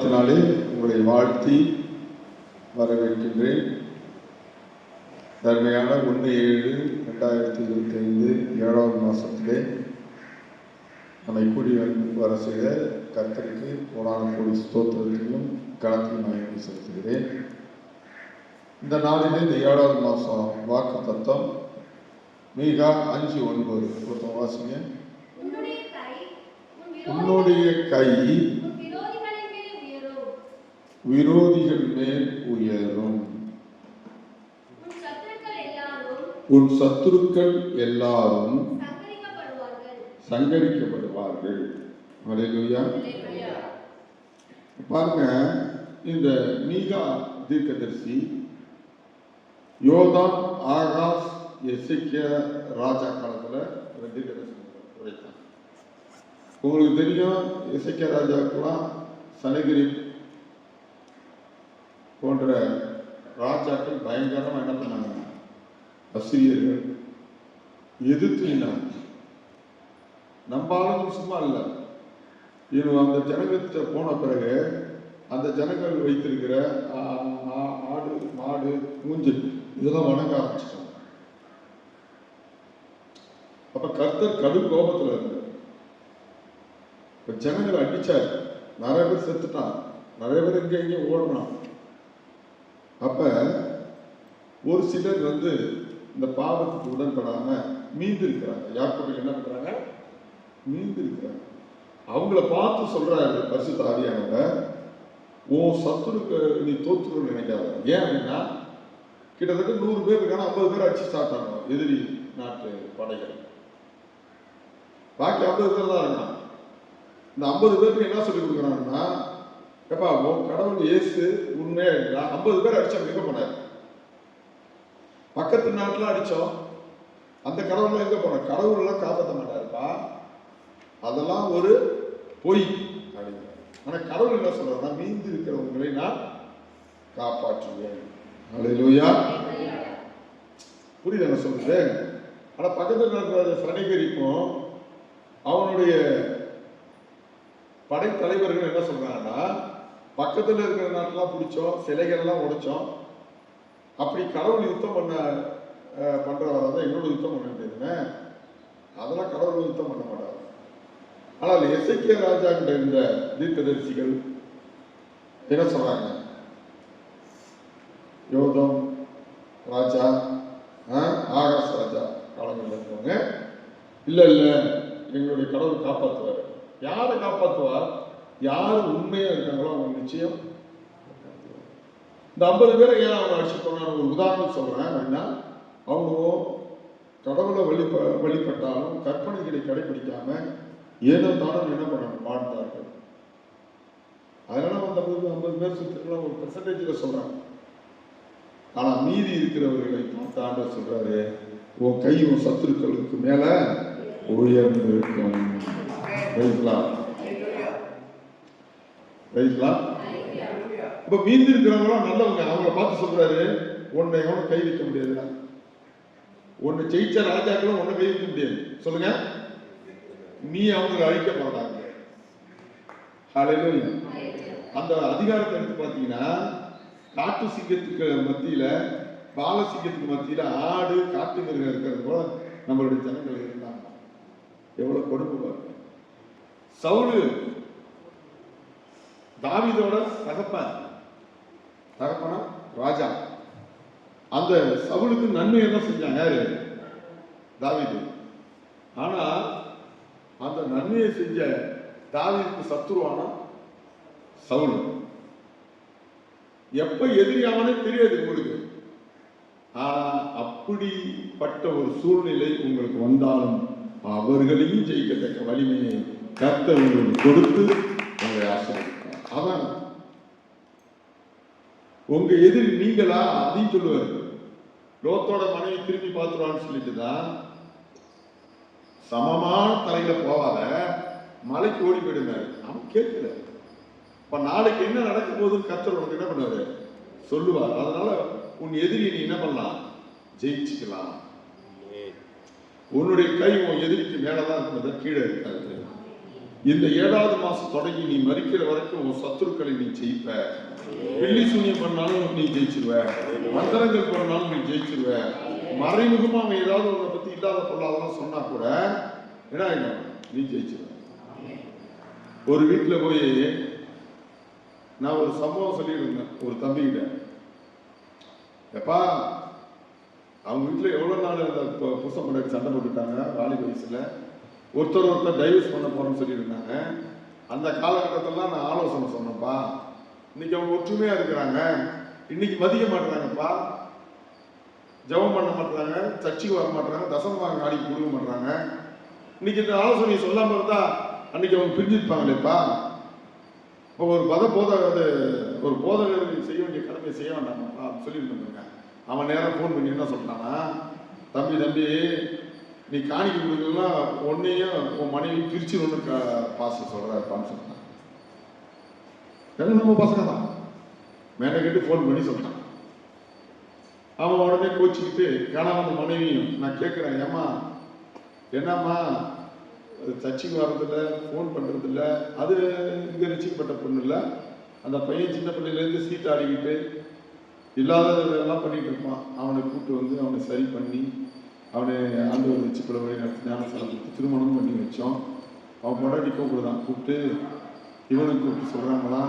நாளினாலே உங்களை வாழ்த்தி வரவேற்கின்றேன். தன்மையான ஒன்று ஏழு ரெண்டாயிரத்தி இருபத்தி ஐந்து ஏழாவது மாதத்திலே நம்மை கூடி வர செய்த கர்த்தருக்கு கோடான கோடி ஸ்தோத்திரத்தையும் கணத்தையும் நான் செலுத்துகிறேன். இந்த நாளிலே இந்த ஏழாவது மாதம் வாக்கு தத்தம் மீகா அஞ்சு ஒன்பது. ஒருத்தன் வாசிங்க. உன்னுடைய கை உன் விரோதி- உன்னுடைய கை உன் விரோதிகளின் மேல் உயரும் விரோதிகள் மேல் உயரும். உன் சத்துருக்கள் எல்லாரும் சங்கரிக்கப்படுவார்கள். அல்லேலூயா. பாருங்க இந்த மீகா தீர்க்கதரிசி யோதான் ஆகாஸ் எசேக்கியா ராஜா காலத்துல தீர்க்கதரிசி உரைத்தான். உங்களுக்கு தெரியும் எசேக்கியா ராஜாக்கெல்லாம் சனகிரி போன்ற ராஜாக்கள் பயங்கரமாக என்ன பண்ணாங்க? அசிரியர்கள் எதிர்த்து நின்னாங்க. நம்ம ஆளுங்க சும்மா இல்லை. இவன் அந்த ஜனங்கத்தை போன பிறகு அந்த ஜனங்கள் வைத்திருக்கிற ஆ, ஆடு மாடு மூஞ்சல் இதெல்லாம் வணங்க ஆரம்பிச்சிட்டாங்க. அப்ப கர்த்தர் கடும் கோபத்துல இருந்தார். இப்ப ஜனங்களை அடிச்சார். நிறைய பேர் செத்துட்டான் நிறைய பேர் இங்க இங்கே ஓடணும் அப்போ ஒரு சிலர் வந்து இந்த பாவத்துக்கு உடன்படாம மீந்து இருக்கிறாங்க யாக்கோபுக்கு என்ன பண்றாங்க? மீந்து இருக்கிறாங்க அவங்கள பார்த்து சொல்றாரு பரிசு ஆவியானவர் உன் சத்துருக்கு நீ தோத்துருன்னு நினைக்காத. ஏன் அப்படின்னா கிட்டத்தட்ட நூறு பேர் இருக்காங்க ஐம்பது பேர் அடிச்சு சாப்பிட்டாங்க. எதிரி நாட்டு படைகள். பாக்கி ஐம்பது பேர் தான் இருக்கான் இந்த ஐம்பது பேருக்கு என்ன சொல்லி கொடுக்குறாங்கன்னா எப்பா உன் கடவுள் இயேசு உண்மையா இருக்கா ஐம்பது பேர் அடிச்சா எங்க போனார் பக்கத்து நாட்டில் அடித்தோம் அந்த கடவுள் எங்கே போனார் கடவுள்லாம் காப்பாற்ற மாட்டாருப்பா. அதெல்லாம் ஒரு பொய். அப்படிங்கிறார் ஆனால் கடவுள் என்ன சொல்றாருன்னா மீந்து இருக்கிறவங்களை நான் காப்பாற்றுவேன். அல்லேலூயா புரியுது என்ன சொல்றது? ஆனால் பக்கத்தில் இருக்கிற சனிகரிக்கும் அவனுடைய படைத்தலைவர்கள் என்ன சொல்றாங்கன்னா பக்கத்தில் இருக்கிற நாட்டெல்லாம் பிடிச்சோம் சிலைகள்லாம் உடைச்சோம். அப்படி கடவுள் யுத்தம் பண்ண அஹ், தான் என்னோட யுத்தம் பண்ண வேண்டியதுன்னு அதெல்லாம் கடவுள் யுத்தம் பண்ண மாட்டார். ஆனால் எசைக்கிய ராஜாங்கிட்ட இருந்த தீர்க்கதரிசிகள் என்ன சொல்கிறாங்க யோதம் ராஜா ஆகாஷ் ராஜா காலங்களில் இருக்கவங்க இல்லை இல்லை எங்களுடைய கடவுள் காப்பாற்றுவார் யாரை காப்பாற்றுவார் யார் உண்மையாக இருக்காங்களோ அவங்க நிச்சயம். இந்த ஐம்பது பேரை ஏன் அவங்க அடிச்சு போனாங்க ஒரு உதாரணம் சொல்கிறேன் அப்படின்னா அவங்க கடவுளை வழிப வழிபட்டாலும் கற்பனைகளை கடைபிடிக்காம ஏதோ தானும் என்ன பண்ணணும்? வாழ்ந்தார்கள். அதனால வந்து ஐம்பது ஐம்பது பேர் சுத்திரலாம் ஒரு பெர்சன்டேஜில் சொல்கிறாங்க ஆனால் மீதி இருக்கிறவர்களை பார்த்து ஆண்டவர் உன் கை உன் சத்துருக்களுக்கு மேலே உயர்ந்து இருக்கும் ரைட்லா? இப்போ மீந்து இருக்கிறவங்களாம் நல்லவங்க அவங்கள பார்த்து சொல்றாரு. உன்னை எவனும் கை வைக்க முடியாது உன்னை ஜெயிச்ச ராஜாக்களும் ஒன்னும் கை வைக்க முடியாது. சொல்லுங்க. நீ அவங்களை அழிக்க மாட்டாங்க. ஹalleluya அந்த அதிகாரத்தை எடுத்து பார்த்தீங்கன்னா காட்டு சிங்கத்துக்கு மத்தியில பால சிங்கத்துக்கு மத்தியில ஆடு காட்டு மிருகம் இருக்கிறது போல நம்மளுடைய ஜனங்கள் இருந்தாங்க. எவ்வளவு கொடுமை பாருங்க சவுலு தாவிதோட தகப்பன். தகப்பனா? ராஜா. அந்த சவுலுக்கு நன்மை என்ன செஞ்சாங்க? யாரு? தாவிது. ஆனா அந்த நன்மையை செஞ்ச தாவிதுக்கு சத்துருவானா சவுல். எப்ப எதிரியாவனே தெரியாது உங்களுக்கு ஆனா அப்படிப்பட்ட ஒரு சூழ்நிலை உங்களுக்கு வந்தாலும் அவர்களையும் ஜெயிக்கத்தக்க வலிமையை கர்த்தர் உங்களுக்கு கொடுத்து உங்க எதிரி நீங்களா? அதையும் சொல்லுவார். லோத்தோட மனைவி திரும்பி பார்த்துருவான்னு சொல்லிட்டு தான் சமமான தலையில போவாத மலைக்கு ஓடி போயிடுங்க அவன் கேட்கல. இப்ப நாளைக்கு என்ன நடக்க போகுதுன்னு கர்த்தர் உனக்கு என்ன பண்ணுவாரு? சொல்லுவார். அதனால உன் எதிரியை நீ என்ன பண்ணலாம்? ஜெயிச்சுக்கலாம். உன்னுடைய கை உன் எதிரிக்கு மேலதான் இருக்கிறத கீழே இருக்காது. இந்த ஏழாவது மாசம் தொடங்கி நீ மறிக்கிற வரைக்கும் உன் சத்துருக்களை நீ ஜெயிப்ப. வெள்ளி சூன்யம் பண்ணாலும் நீ ஜெயிச்சிருவ. மந்திரங்கள் பண்ணாலும் நீ ஜெயிச்சிருவ. மறைமுகமா அவன் ஏதாவது உன்னை பத்தி இல்லாத பொருளாதாரம் சொன்னா கூட என்ன ஆயிடும்? நீ ஜெயிச்சிருவ. ஒரு வீட்டுல போய் நான் ஒரு சம்பவம் சொல்லியிருந்தேன் ஒரு தம்பிகிட்ட. எப்பா அவங்க வீட்டில் எவ்வளோ நாள் அந்த புருஷன் பண்ணி சண்டை போட்டுட்டாங்க வாலி வயசில். ஒருத்தர் ஒருத்தர் டைவர்ஸ் பண்ண போகிறோம்னு சொல்லியிருந்தாங்க. அந்த காலகட்டத்திலலாம் நான் ஆலோசனை சொன்னேன்ப்பா. இன்னைக்கு அவங்க ஒற்றுமையாக இருக்கிறாங்க. இன்னைக்கு மதிக்க மாட்டுறாங்கப்பா. ஜெபம் பண்ண மாட்டுறாங்க. சர்ச்சுக்கு வர மாட்டுறாங்க. தசம் வாங்க நாளைக்கு கொடுக்க மாட்டுறாங்க. இன்னைக்கு இந்த ஆலோசனை சொல்லாமல் இருந்தால் அன்னைக்கு அவங்க பிரிஞ்சிருப்பாங்களேப்பா இப்போ ஒரு பத போத அது ஒரு போதகர் செய்ய வேண்டிய கடமையை செய்ய வேண்டாமாப்பா. சொல்லியிருந்தாங்க அவன் நேரம் ஃபோன் பண்ணி என்ன சொல்லிட்டானா தம்பி தம்பி நீ காணிக்க கொடுக்கலன்னா உன்னையும் உன் மனைவி பிரிச்சிருன்னு க பாச சொல்கிறாருப்பான்னு சொன்னான் எல்லாம் நம்ம பசங்க தான். மேலே கேட்டு ஃபோன் பண்ணி சொல்லிட்டான் அவன் உடனே கோச்சிக்கிட்டு காணாமல் மனைவியும் நான் கேட்குறேன் ஏம்மா என்னம்மா அது வர்றதில்ல ஃபோன் பண்ணுறதில்ல அது இங்கே ரசிக்கப்பட்ட பொண்ணு இல்லை அந்த பையன் சின்ன பிள்ளையிலேருந்து சீட் ஆடிக்கிட்டு இல்லாததெல்லாம் பண்ணிகிட்டு இருப்பான். அவனை கூப்பிட்டு வந்து அவனை சரி பண்ணி அவனை ஆண்டு வந்துச்சு பிள்ளை வழி நடத்தி ஞானசாலம் கொடுத்து திருமணம் பண்ணி வச்சோம். அவன் பொண்டாட்டி கூப்பிடுதான் கூப்பிட்டு இவனுக்கு கூப்பிட்டு சொல்கிறாங்களா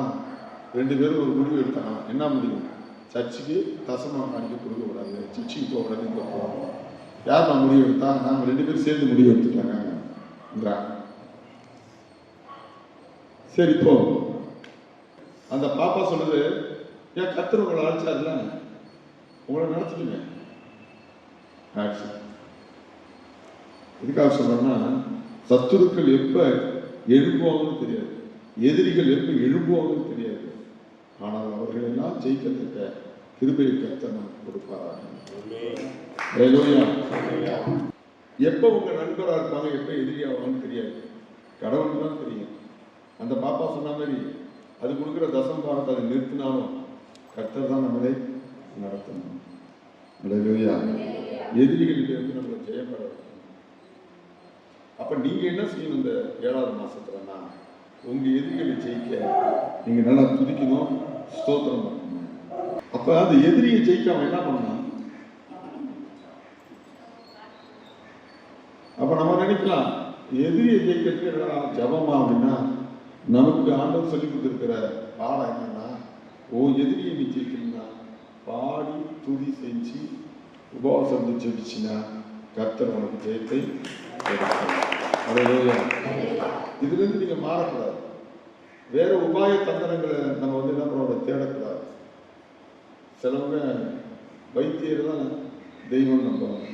ரெண்டு பேரும் ஒரு முடிவு எடுத்தாங்க என்ன முடிவு? சர்ச்சுக்கு தசமாக காணிக்க கொடுக்கக்கூடாது. சர்ச்சுக்கு போகக்கூடாது போகிறோம் யார் நான் முடிவு எடுத்தா? நாங்கள் ரெண்டு பேரும் சேர்ந்து முடிவு எடுத்துட்டாங்கன்றா சரி இப்போ அந்த பாப்பா சொல்லுது ஏன் கத்துற உங்களை அழைச்சாருல? உங்களை நினைச்சிட்டுங்க? ஆக்சுவலி எதுக்காக சொல்றேன்னா சத்துருக்கள் எப்போ எழும்புவாங்கன்னு தெரியாது. எதிரிகள் எப்போ எழும்புவாங்கன்னு தெரியாது. ஆனால் அவர்கள் எல்லாம் ஜெயிக்கத்தக்க கிருபையை கர்த்தர் நமக்கு கொடுப்பாராக. உங்கள் நண்பராக உங்க இருப்பாங்க எப்போ எதிரியாவாங்கன்னு தெரியாது. கடவுளுக்கு தான் தெரியும். அந்த பாப்பா சொன்ன மாதிரி அது கொடுக்குற தசம் பாகத்தை அதை நிறுத்தினாலும் கர்த்தர் தான் நம்மளை நடத்தணும். எதிரிகளிலிருந்து நம்மளை ஜெயப்படணும் அப்ப நீங்க என்ன செய்யணும் இந்த ஏழாவது மாசத்துலன்னா உங்க எதிரிகளை ஜெயிக்க நீங்க நல்லா துதிக்கணும் ஸ்தோத்திரம் பண்ணணும். அப்ப அந்த எதிரியை ஜெயிக்க அவன் என்ன பண்ணான் அப்ப நம்ம நினைக்கலாம் எதிரியை ஜெயிக்கிறதுக்கு என்னடா ஜபமா அப்படின்னா நமக்கு ஆண்டவர் சொல்லி கொடுத்துருக்கிற பாடம் என்னன்னா ஓ எதிரியை நீ ஜெயிக்கணும்னா பாடி துதி செஞ்சு உபவாசம் இருந்து கர்த்தர் உனக்கு ஜெயத்தை இதுலேருந்து நீங்கள் மாறக்கூடாது. வேற உபாய தந்திரங்களை நம்ம வந்து என்ன பண்ண தேடக்கூடாது. சிலவங்க வைத்தியர் தான் தெய்வம் நம்புவாங்க.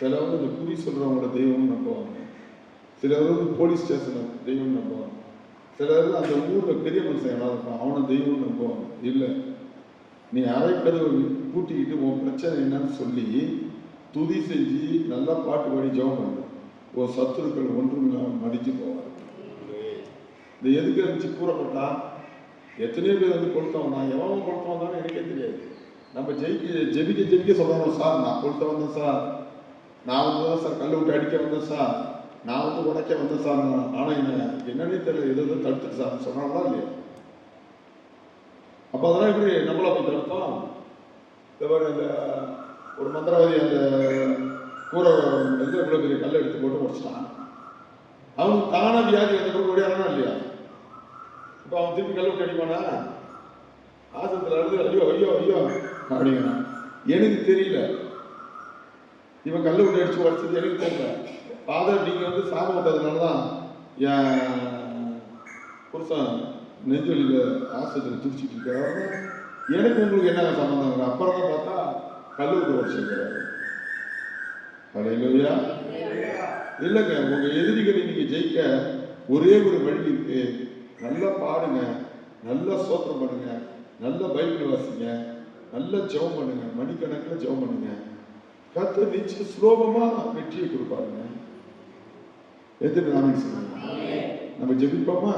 சிலவங்க இந்த குறி சொல்கிறவங்கள தெய்வம் நம்புவாங்க. சிலர் வந்து போலீஸ் ஸ்டேஷனை தெய்வம் நம்புவாங்க. சிலர் அந்த ஊரில் பெரிய மனுஷன் யாராவது இருப்பான் அவனை தெய்வம் நம்புவாங்க. இல்லை நீ அரைக்கதவு பூட்டிக்கிட்டு உன் பிரச்சனை என்னன்னு சொல்லி துதி செஞ்சு நல்லா பாட்டு பாடி ஜெபம் பண்ணு. ஓ சத்துருக்கள் ஒன்றும் இல்லாமல் மடித்து போவார். இந்த எதுக்கு இருந்துச்சு கூறப்பட்டா? எத்தனையோ பேர் வந்து கொடுத்தவன் நான் எவன் கொடுத்தவன் தானே எனக்கே தெரியாது. நம்ம ஜெயிக்க ஜெபிக்க ஜெபிக்க சொல்றோம் சார் நான் கொடுத்த வந்தேன் சார். நான் வந்து தான் சார் கல் விட்டு அடிக்க வந்தேன் சார். நான் வந்து உடைக்க வந்தேன் சார். ஆனால் என்ன என்னன்னே தெரியல. எது எதுவும் தடுத்துட்டு சார். சொன்னாங்களா இல்லையா? அப்போ அதெல்லாம் எப்படி நம்மளை போய் தடுத்தோம்? இந்த மாதிரி அந்த ஒரு மந்திரவாதி அந்த கூரை வந்து இவ்வளோ பெரிய கல்லை எடுத்து போட்டு முடிச்சிட்டான் அவனுக்கு தானா வியாதி எந்த கூட ஓடியானா இல்லையா? இப்போ அவன் திருப்பி கல் விட்டு அடிப்பானா? ஆசத்தில் இருந்து ஐயோ ஐயோ ஐயோ அப்படிங்கிறான். எனக்கு தெரியல. இவன் கல்லை விட்டு அடிச்சு உடச்சது எனக்கு தெரியல. ஃபாதர் நீங்கள் வந்து சாபம் விட்டதுனால தான் என் புருஷன் நெஞ்சொலியில் ஆஸ்பத்திரி துடிச்சிட்டு இருக்காரு. எனக்கு உங்களுக்கு என்ன சம்மந்தம் அப்புறம் தான் பார்த்தா கல்லூரி விட்டு அலையிலோயா இல்லைங்க உங்க எதிரிகளை நீங்க ஜெயிக்க ஒரே ஒரு வழி இருக்கு. நல்லா பாடுங்க நல்லா சோத்திரம் பண்ணுங்க நல்ல பைபிள் வாசிங்க நல்ல ஜெபம் பண்ணுங்க மணிக்கணக்கில் ஜெபம் பண்ணுங்க. கர்த்தர் நிச்சயம் சுலோபமா வெற்றியை கொடுப்பாருங்க. எத்தனை நாம நம்ம ஜெபிப்போமா?